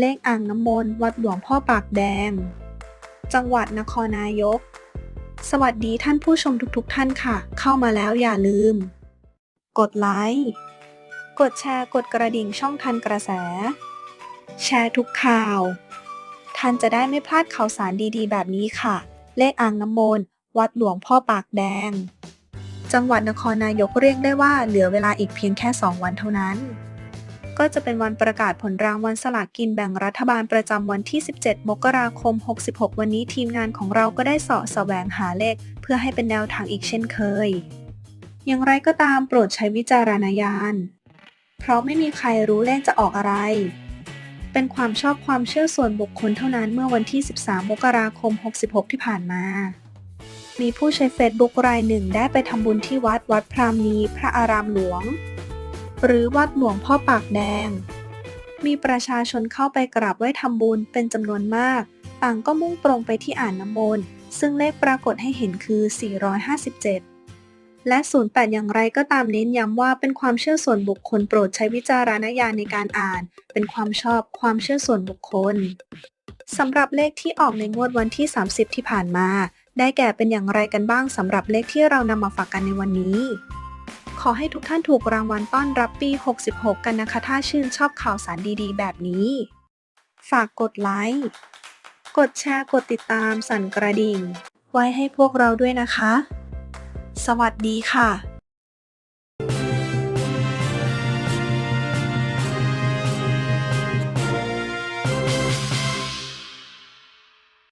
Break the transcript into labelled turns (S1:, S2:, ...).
S1: เลขอ่างน้ำมนต์วัดหลวงพ่อปากแดง จังหวัดนครนายก สวัสดีท่านผู้ชมทุกๆทท่านค่ะ เข้ามาแล้วอย่าลืม กดไลค์ กดแชร์ กดกระดิ่งช่องทันกระแส แชร์ทุกข่าว ท่านจะได้ไม่พลาดข่าวสารดีๆ แบบนี้ค่ะ เลขอ่างน้ำมนต์วัดหลวงพ่อปากแดง จังหวัดนครนายกเรียกได้ว่าเหลือเวลาอีกเพียงแค่ 2 วันเท่านั้น ก็จะเป็นวันประกาศผลรางวัลสลากกินแบ่งรัฐบาลประจำวันที่ 17 มกราคม 66 วันนี้ทีมงานของเราก็ได้เสาะแสวงหาเลข เพื่อให้เป็นแนวทางอีกเช่นเคย อย่างไรก็ตามโปรดใช้วิจารณญาณ เพราะไม่มีใครรู้เลขจะออกอะไร เป็นความชอบความเชื่อส่วนบุคคลเท่านั้นเมื่อวันที่ 13 มกราคม 66 ที่ผ่านมามีผู้ใช้เฟซบุ๊กรายหนึ่งได้ไปทำบุญที่วัดวัดพรามณีพระอารามหลวง หรือวัดหลวงพ่อปากแดง มีประชาชนเข้าไปกราบไหว้ทำบุญเป็นจำนวนมาก ต่างก็มุ่งตรงไปที่อ่านน้ำมนต์ ซึ่งเลขปรากฏให้เห็นคือ 457 และ 08 อย่างไรก็ตามเน้นย้ำว่าเป็นความเชื่อส่วนบุคคลโปรดใช้วิจารณญาณในการอ่าน เป็นความชอบความเชื่อส่วนบุคคลสำหรับเลขที่ออกในงวดวันที่ 30 ที่ผ่านมา ได้แก่เป็นอย่างไรกันบ้างสำหรับเลขที่เรานำมาฝากกันในวันนี้ อให้ทุกท่านถูกรางวัลต้อนรับปี 66 กันนะคะ ถ้าชื่นชอบข่าวสารดีๆ แบบนี้ ฝากกดไลค์ กดแชร์ กดติดตาม สั่นกระดิ่ง ไว้ให้พวกเราด้วยนะคะ สวัสดีค่ะ